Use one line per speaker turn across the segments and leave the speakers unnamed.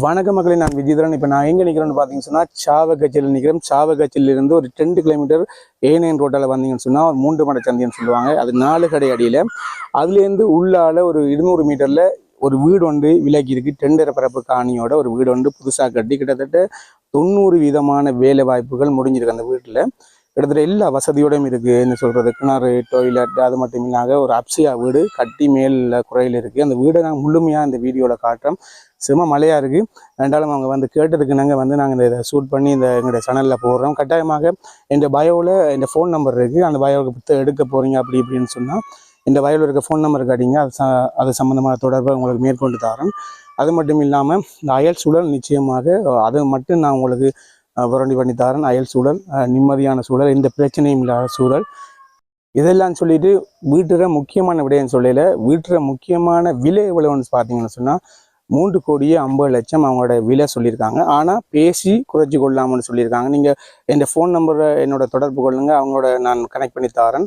வணக்க மக்களை நான் விஜயதரன். இப்போ நான் எங்கே நிற்கிறேன்னு பார்த்தீங்கன்னு சொன்னால் சாவகச்சியில் நிற்கிறேன் சாவகச்சியில் ஒரு ரெண்டு கிலோமீட்டர் ஏனையன் ரோட்டில் வந்தீங்கன்னு சொன்னால் ஒரு மூன்று மட சந்தின்னு சொல்லுவாங்க. அது நாலு கடை அடியில். அதுலேருந்து உள்ளால ஒரு இருநூறு மீட்டரில் ஒரு வீடு ஒன்று விலகி இருக்குது டெண்டரை பரப்பு காணியோட ஒரு வீடு ஒன்று புதுசாக கட்டி கிட்டத்தட்ட தொண்ணூறு விதமான வேலை வாய்ப்புகள் முடிஞ்சிருக்கு அந்த வீட்டில். கிட்டத்தட்ட எல்லா வசதியோடையும் இருக்குது என்ன சொல்கிறது கிணறு டொய்லெட் அது மட்டும் இல்லாத ஒரு அப்சியா வீடு கட்டி மேலில் குறையில் இருக்குது அந்த வீடை நாங்கள் முழுமையாக இந்த வீடியோவில் காட்டுறோம். செம மழையாக இருக்குது ரெண்டாலும் அவங்க வந்து கேட்டதுக்கு நாங்கள் வந்து நாங்கள் இந்த இதை ஷூட் பண்ணி இந்த எங்களுடைய சேனலில் போடுறோம். கட்டாயமாக என் பயோவில் என் ஃபோன் நம்பர் இருக்குது அந்த பயோவுக்கு புத்தகம் எடுக்க போகிறீங்க அப்படி இப்படின்னு சொன்னால் இந்த பயோவில் இருக்க ஃபோன் நம்பர் காட்டிங்க. அது ச அது சம்மந்தமான தொடர்பை உங்களுக்கு மேற்கொண்டு தரேன் அது மட்டும் இல்லாமல் இந்த அயல் சுழல் நிச்சயமாக அது மட்டும் நான் உங்களுக்கு புரண்டி பண்ணி அயல் சூழல் நிம்மதியான சூழல் எந்த பிரச்சனையும் இல்லாத சூழல். இதெல்லாம் சொல்லிட்டு வீட்டுற முக்கியமான விடயம் சொல்லல. வீட்டுற முக்கியமான விலை எவ்வளவுன்னு பார்த்தீங்கன்னு சொன்னால் மூன்று கோடியே ஐம்பது லட்சம் அவங்களோட விலை சொல்லியிருக்காங்க. ஆனால் பேசி குறைச்சி கொள்ளாமன்னு சொல்லியிருக்காங்க. நீங்கள் என் ஃபோன் நம்பரை என்னோட தொடர்பு கொள்ளுங்க. அவங்களோட நான் கனெக்ட் பண்ணி தாரன்.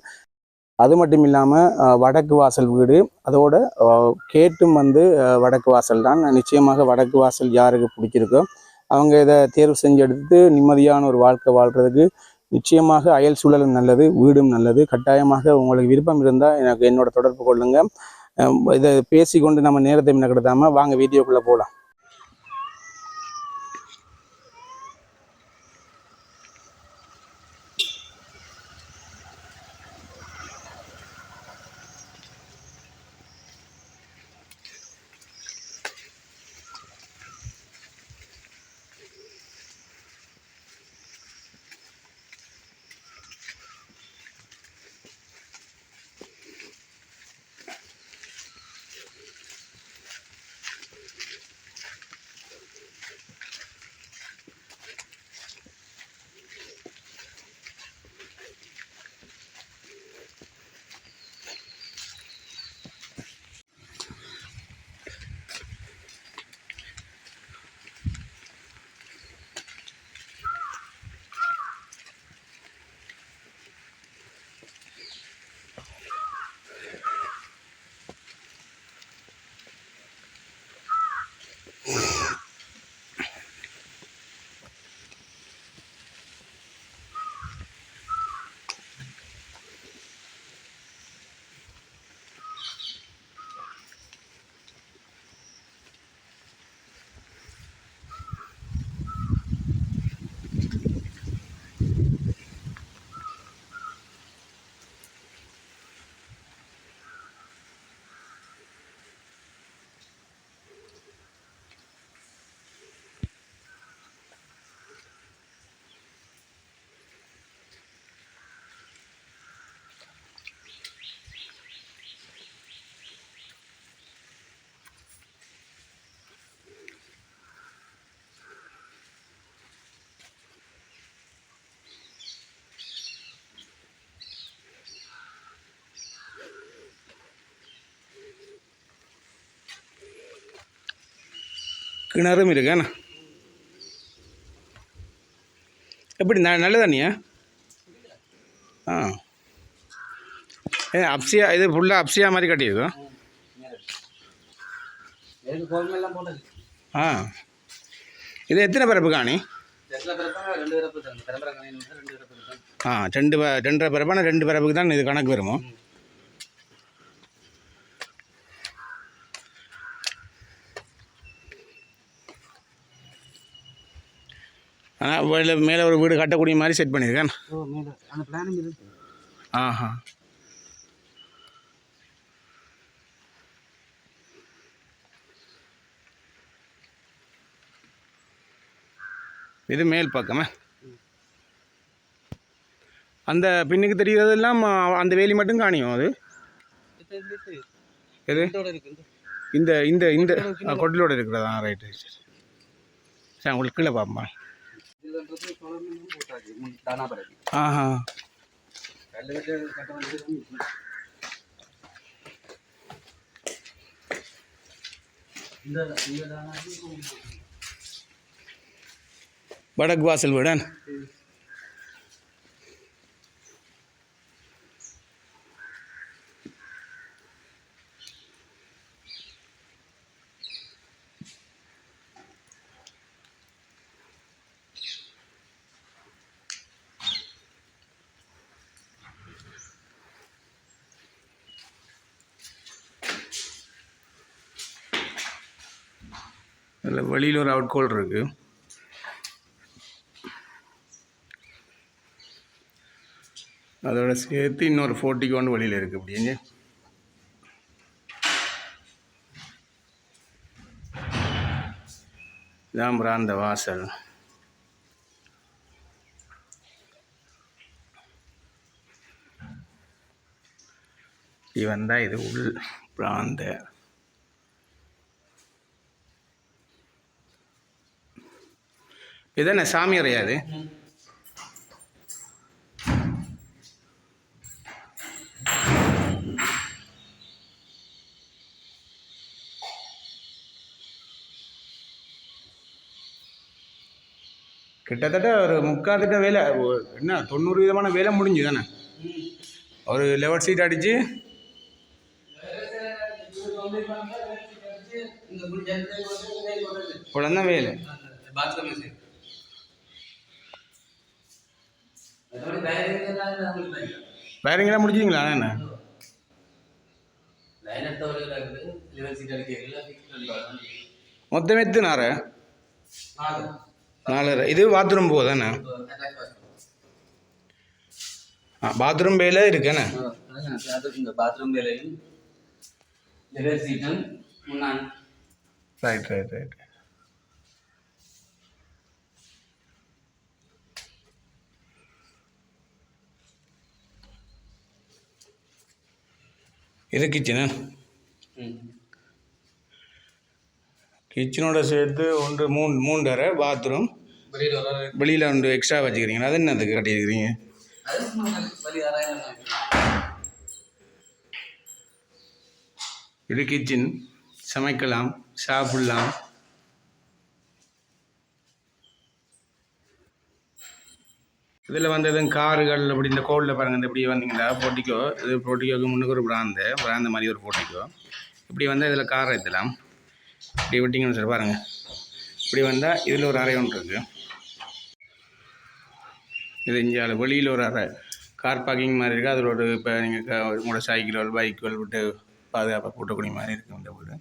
அது மட்டும் இல்லாமல் வடக்கு வாசல் வீடு. அதோட கேட்டும் வந்து வடக்கு வாசல் தான். நிச்சயமாக வடக்கு வாசல் யாருக்கு பிடிச்சிருக்கோ அவங்க இதை தேர்வு செஞ்சு எடுத்து நிம்மதியான ஒரு வாழ்க்கை வாழ்கிறதுக்கு நிச்சயமாக அயல் சூழலும் நல்லது வீடும் நல்லது. கட்டாயமாக உங்களுக்கு விருப்பம் இருந்தால் எனக்கு என்னோட தொடர்பு கொள்ளுங்கள் இதை பேசிக்கொண்டு நம்ம நேரத்தை மின்னக்கெடுத்தாம வாங்க வீடியோக்குள்ளே போகலாம் கிணறும் இருக்கேண்ணா எப்படி ந நல்ல தண்ணியா? ஆ. ஏ அப்சியா இது ஃபுல்லாக அப்சியா மாதிரி கட்டியிருக்கோம் ஆ. இது எத்தனை பிறப்பு காணி? ஆ ரெண்டு ரெண்டரை பிறப்பான ரெண்டு பிறப்புக்கு தான் இது கணக்கு வருமோ? ஆனால் மேலே மேலே ஒரு வீடு கட்டக்கூடிய மாதிரி செட் பண்ணியிருக்கேன். ஆஹா. இது மேல் பக்கமே. அந்த பின்னுக்கு தெரிகிறதெல்லாம் அந்த வேலி மட்டும் காணியும் அது? எது?
இந்த.
இந்த இந்த கொட்டிலோட இருக்கிறதா? ரைட்டு சரி சரி உங்களுக்கு கீழே பார்ப்போம்.
हाँ हाँ।
बड़क वासल बड़न அதில் வெளியில் ஒரு அவுட் கோல் இருக்குது அதோட சேர்த்து இன்னொரு ஃபோர்ட்டி ஒன்று வழியில் இருக்குது அப்படிங்க இதான் அந்த வாசல். இவன் வந்தால் இது உள் பிராந்த. இது என்ன சாமி அறையாது கிட்டத்தட்ட ஒரு முக்கால் வேலை ஒ- என்ன தொண்ணூறு விதமான வேலை முடிஞ்சு தானே ஒரு லெவல் சீட் அடித்து
வந்து வேலை போடுறது.
இவ்வளோதான் வேலை
பாத்ரூம் சரி அதோட வயரிங் எல்லாம் நம்மளுக்கு தான்
வேறங்கெல்லாம் முடிச்சிங்களா என்ன
லைன் எடுத்த ஒரு இருக்குது லெவல் சீட் அடிக்கிறீங்களா? ஃபிக்ஸ் அடிக்கலாம்
மொத்தம் எத்து நார
நாலு.
நாலரை. இது பாத்ரூம்
அட்டாக் பாத்ரூம்
வேலை இருக்குண்ணே
பாத்ரூம் முன்னாள்.
ரைட் ரைட் ரைட் இது கிச்சனு கிச்சனோட சேர்த்து ஒன்று மூணு மூன்றரை பாத்ரூம்
வெளியில்
ஒன்று எக்ஸ்ட்ரா வச்சுக்கிறீங்க அது என்னதுக்கு கட்டியிருக்கிறீங்க? இது கிச்சன் சமைக்கலாம் சாப்பிடலாம். இதில் வந்து எதுவும் கார்கள் அப்படி இந்த கோல்டில் பாருங்கள் இந்த இப்படி வந்தீங்கன்னா போட்டிக்கோ இது போட்டிக்கோக்கு முன்னுக்கு ஒரு பிராந்து பிராந்து மாதிரி ஒரு போட்டிக்கோ. இப்படி வந்தால் இதில் கார் ஏற்றலாம். இப்படி விட்டிங்கன்னு சொல்லி பாருங்கள் இப்படி வந்தால் இதில் ஒரு அறை ஒன்று இருக்குது இது இந்தியாவில் வெளியில் ஒரு அறை. கார் பார்க்கிங் மாதிரி இருக்குது அதில் ஒரு இப்போ நீங்கள் உங்களோட சைக்கிளோ பைக்கோ விட்டு பாதுகாப்பாக கூட்டக்கூடிய மாதிரி இருக்குது இந்த வீடு.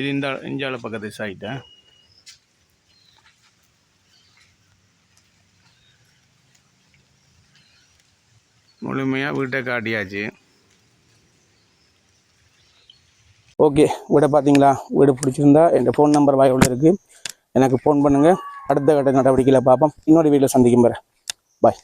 இது இந்த இந்தியாவில் பக்கத்து சைட்டை முழுமையாக வீட்டை காட்டியாச்சு. ஓகே வீடை பார்த்தீங்களா? வீடு பிடிச்சிருந்தா என் ஃபோன் நம்பர் வாயோடு இருக்குது எனக்கு ஃபோன் பண்ணுங்கள் அடுத்த கட்ட நடவடிக்கையில் பார்ப்போம். இன்னொரு வீட்டில் சந்திக்கும் பாய்